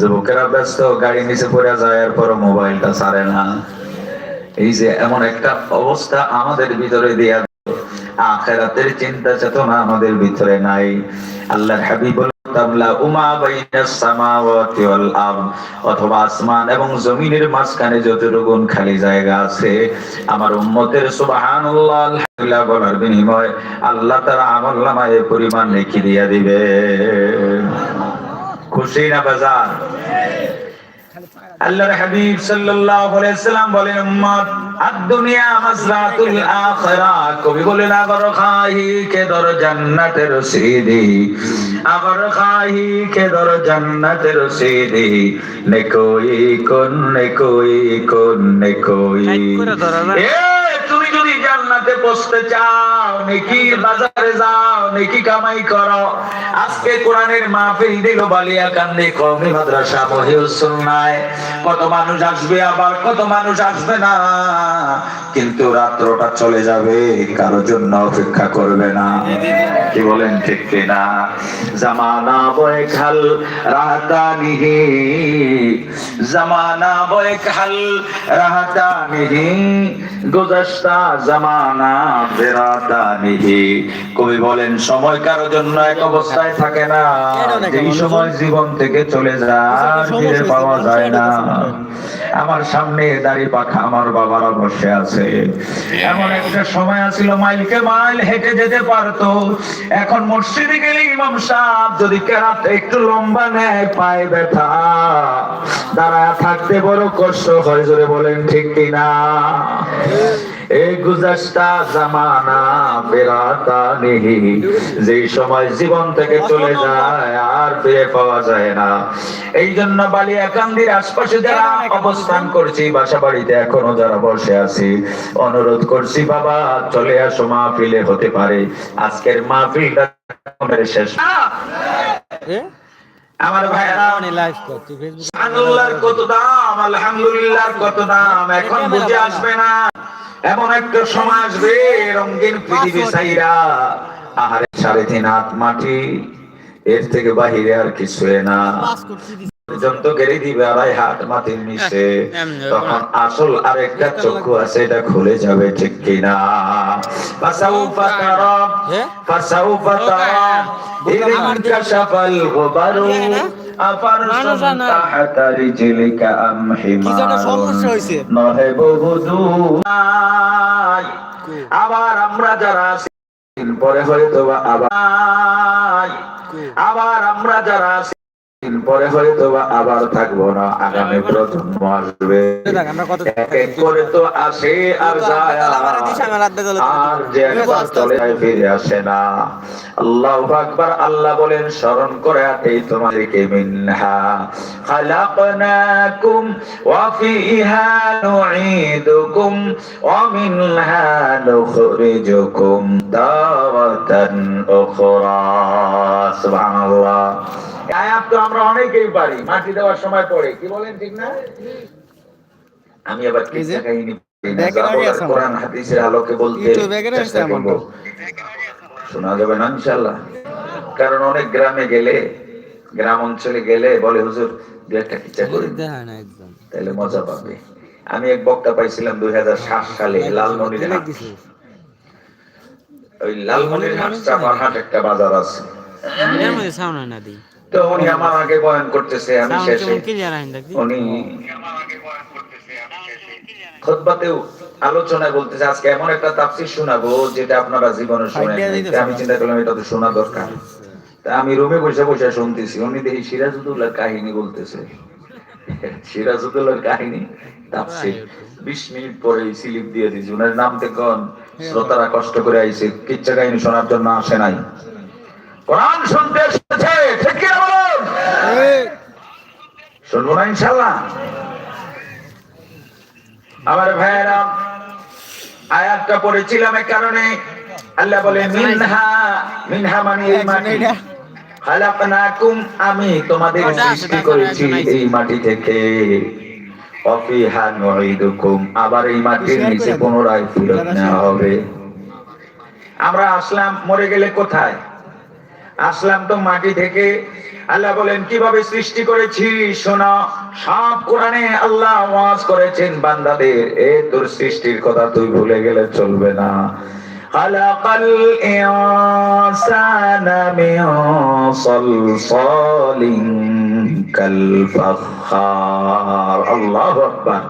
যুবকেরা ব্যস্ত, গাড়ি নিচে পড়ে যায় এরপর মোবাইলটা ছাড়ে না। এই যে এমন একটা অবস্থা আমাদের ভিতরে দিয়া আখেরাতের চিন্তা চেতনা আমাদের ভিতরে নাই। আল্লাহর হাবিব তামলা উমা বাইনাস সামাওয়াতি ওয়াল অথবা আসমান এবং জমিনের মাঝখানে যতটুকু খালি জায়গা আছে, আমার উম্মতের সুবহানাল্লাহ আলহামদুলিল্লাহ বলার বিনিময় আল্লাহ তাআলা আমল নামায় পরিমাণ লিখে দিয়া দিবে খুশি না বাজার। আল্লাহর হাবিব সাল্লাল্লাহু আলাইহি সাল্লাম বলেন উম্মত আদ-দুনিয়া মাসরাতুল আখিরা। কবি বলেন আগর খাহি কে দর জান্নাতের সিদি আগর খাহি কে দর জান্নাতের সিদি নে কোই কোন নে কোই কোন নে কোই এ তুমি যদি জান্নাতে পৌঁছতে চাও, নেকি বাজারে যাও, নেকি কামাই করো। আজকে কোরআনের মাহফিল দিল বালিয়া কান্দি কওমি মাদ্রাসা মহিউল সুন্নায়। কত মানুষ আসবে আবার, কত মানুষ আসবে না। কিন্তু রাত্রটা চলে যাবে, কারও জন্য অপেক্ষা করবে না। কি বলেন, ঠিক কিনা? জামানা বয়ে খাল রাহতানিহি। জামানা বয়ে খাল রাহতানিহি। গুজস্তা জামানা বেরাতানিহি কবি বলেন সময় কারও জন্য এক অবস্থায় থাকে না। যেই সময় জীবন থেকে চলে যায় ফিরে পাওয়া যায় না। আমার সামনে দাড়ি পাখা আমার বাবারা বসে আছে। এমন একটা সময় আছিল মাইলকে মাইল হেঁটে যেতে পারতো। এখন মসজিদে গেলে ইমাম সাহেব যদি কেরাত একটু লম্বা নেয় পায়ে ব্যথা। দাঁড়ায় থাকতে বড় কষ্ট হয় জোরে বলেন ঠিক কিনা? এই গুজাস্তা জামানা বেরাতা নেহি যেই সময় জীবন থেকে চলে যায় আর ফিরে পাওয়া যায় না। এই জন্য বালিয়াকান্দির আশপাশে যারা অবস্থান করছি বাসা বাড়িতে এখনও যারা বসে আছি অনুরোধ করছি বাবা চলে আসো মাহফিলে হতে পারে। আজকের মাহফিলটা শেষ। আমার ভাইরা আল্লাহর কত দাম আলহামদুলিল্লাহর কত দাম এখন বুঝে আসবে না। এমন একটা সমাজ রে রঙিন পৃথিবী সাইরা আহারে সাড়ে তিন হাত মাটি এর থেকে বাহিরে আর কিছু না। পর্যন্ত গেড়ে দিবে আড়াই হাত মাটির নিচে তখন আসল আরেকটা চক্ষু আছে এটা খুলে যাবে ঠিক কিনা? ফাসাউফা তারা ফাসাউফা তারা ইদিন কাশাফাল গুবারু। আবার আমরা যারা পরে হয়তো আবার। আবার আমরা যারা পরে হয়তো আবার থাকব না আগামী প্রজন্ম আসবে। এক এক করে তো আসে আর যায় আর। যে একবার চলে যায় ফিরে আসে না। আল্লাহ আকবার আল্লাহ বলেন স্মরণ করে আতেই তোমাদেরকে মিনহা। খালাকনাকুম ওয়া ফিহা নুঈদুকুম ওয়া মিনহা নুখরিজুকুম দাওয়াতান উখরা। সুবহানাল্লাহ। আয়াত তো আমরা অনেকেই পারি মাটি দেওয়ার সময় পড়ে। কি বলেন ঠিক না? আমি আবার কিসা কাহিনী কোরআন হাদিসের আলোকে বলতে চেষ্টা করব। শোনা যাবে না ইনশাআল্লাহ? কারণ অনেক গ্রামে গেলে গ্রাম অঞ্চলে গেলে বলে হুজুর দু একটা কিচ্ছা করে তাহলে মজা পাবে। আমি এক বক্তা পাইছিলাম দুই হাজার সাত সালে লালমনির হাট। ওই লালমনির হাট চাপার হাট একটা বাজার আছে। তো উনি আমার আগে বয়ান করতেছে আমি শেষে। উনি আলোচনায় বলতেছে আজকে এমন একটা তাফসীর শোনাবো যেটা আপনারা জীবনে শুনেন আমি চিন্তা করলাম এটা তো শোনা দরকার। তা আমি রুমে বসে বসে শুনতেছি উনি দেখি সিরাজুদ্দৌলার কাহিনী বলতেছে। সিরাজুদ্দৌলার কাহিনী তাফসীর। বিশ মিনিট পরে স্লিপ দিয়ে দিয়েছি। উনার নাম দেখুন শ্রোতারা কষ্ট করে আইছে কিচ্ছা কাহিনী শোনার জন্য আসে নাই। কোরআন শুনতে এসেছে ঠিক শুনব না ইনশাল্লাহ? আমার ভাইয়েরা আয়াতটা পড়েছিলাম এই কারণে। আল্লাহ বলে মিনহা মিনহা মানে এই মাটি। খালাকনাকুম আমি তোমাদের সৃষ্টি করেছি এই মাটি থেকে। অফিহা নুঈদুকুম আবার এই মাটির নিচে পুনরায় ফিরত নেওয়া হবে। আমরা আসলাম মরে গেলে কোথায়? আসলাম তো মাটি থেকে আল্লাহ বলেন কিভাবে সৃষ্টি করেছি শোনা সব কোরআনে আল্লাহ ওয়াজ করেছেন বান্দাদের এ তোর সৃষ্টির কথা তুই ভুলে গেলে চলবে না خلق الإنسان من صلصال كالفخار الله أكبر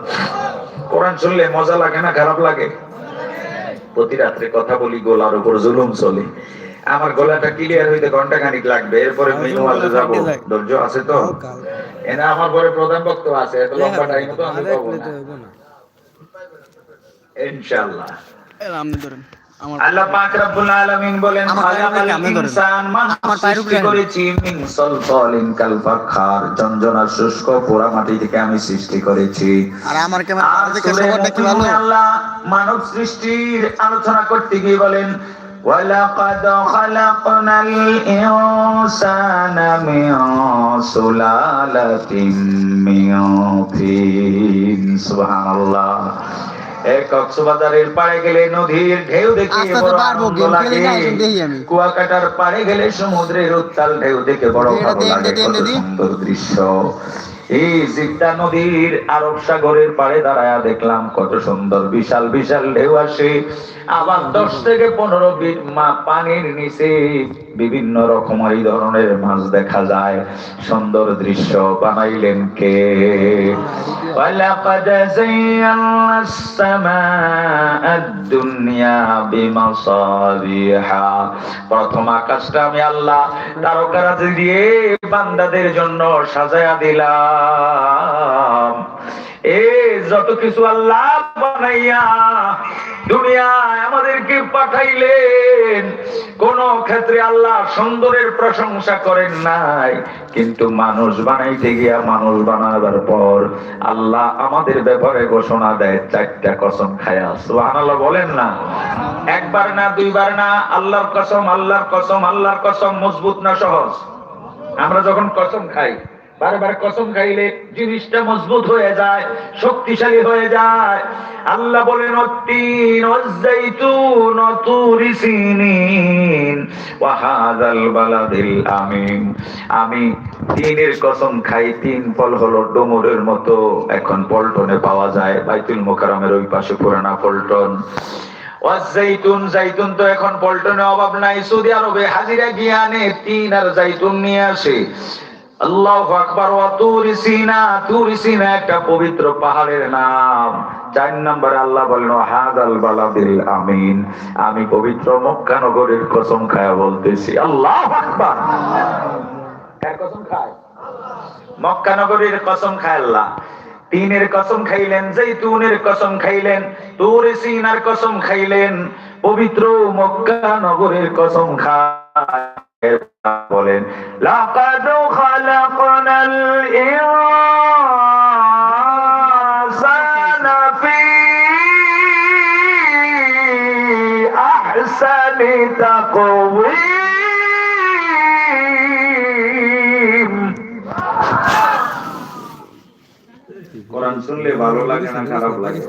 কোরআন শুনলে মজা লাগে না খারাপ লাগে প্রতি রাত্রে কথা বলি গোলার উপর জুলুম চলে আমার গলাটা ক্লিয়ার হইতে ঘণ্টা খানিক লাগবে এরপরে মেনু যাব। ধৈর্য আছে তো? এনা আমার পরে প্রধান বক্ত আছে এত লম্বা টাইম তো আমি পাবো না। ইনশাআল্লাহ। আপনি ধরেন। আল্লাহ পাক রব্বুল আলামিন বলেন খালাকাল ইনসান সৃষ্টি করেছি মিন সলসলিন কাল ফাখার ঝনঝনা শুষ্ক পোড়া মাটি থেকে আমি সৃষ্টি করেছি। আর আমার কেমন আর দেখে কি ভালো? আল্লাহ মানব সৃষ্টির আলোচনা করতে গিয়ে বলেন ولقد خلقنا الإنسان من سلالة من طين سبحان الله এক কক্সবাজারের পাড়ে গেলে নদীর ঢেউ দেখে আস্তে আস্তে বড় পারবো, আনন্দ গেম খেলে লাগে। না, এখন দেখি আমি। কুয়াকাটার পাড়ে গেলে সমুদ্রের উত্তাল ঢেউ দেখে বড় এটা ভালো দেন, লাগে দেন, কত দেন। সুন্দর দৃশ্য এই জিন্দা নদীর আরব সাগরের পাড়ে দাঁড়ায়া দেখলাম কত সুন্দর বিশাল বিশাল ঢেউ আসে। আবার দশ থেকে পনেরো পানির নিচে বিভিন্ন রকম এই ধরনের মাছ দেখা যায়। সুন্দর দৃশ্য বানাইলেন কে? ولقد زينا السماء الدنيا بمصابيح প্রথম আকাশটা আমি আল্লাহ তারকারাজি দিয়ে বান্দাদের জন্য সাজায়া দিলাম এ যত কিছু আল্লাহ বানাইয়া দুনিয়ায় আমাদেরকে পাঠাইলেন, কোন ক্ষেত্রে আল্লাহ সুন্দরের প্রশংসা করেন নাই। কিন্তু মানুষ বানাইতে গিয়া মানুষ বানাবার পর আল্লাহ আমাদের ব্যাপারে ঘোষণা দেয়, চারটা কসম খায়া। বলেন না। একবার না, দুইবার না, আল্লাহর কসম আল্লাহর কসম আল্লাহর কসম, মজবুত না সহজ। আমরা যখন কসম খাই বারবার কসম খাইলে জিনিসটা মজবুত হয়ে যায়, শক্তিশালী হয়ে যায়। আল্লাহ বলেন আমি তিনের কসম খাই, তিন ফল হলো ডুমুরের মতো। এখন পল্টনে পাওয়া যায়, বাইতুল মোকাররমের ওই পাশে পুরানা পল্টন। জাইতুন তো এখন পল্টনে অভাব নাই। সৌদি আরবে হাজিরা গিয়ে আনে, তিন আর জাইতুন নিয়ে আসে। আল্লাহ আকবার, ওয়া তুরি সিনা তুরি সিনা একটা পবিত্র পাহাড়ের নাম। চার নম্বরে আল্লাহ বলেন হাদাল বালাদিল আমিন। আমি পবিত্র মক্কা নগরের কসম খায়া বলতেছি, আল্লাহ আকবার। কসম খায়? মক্কা নগরীর কসম খায় আল্লাহ। তিনের কসম খাইলেন, জৈতুনের কসম খাইলেন, তুর সিনার কসম খাইলেন, পবিত্র মক্কা নগরের কসম খায়। বলেন লাকাদ খালাকনাল ইনসানা ফি আহসানি তাকওয়িম. কোরআন শুনলে ভালো লাগে না খারাপ লাগে?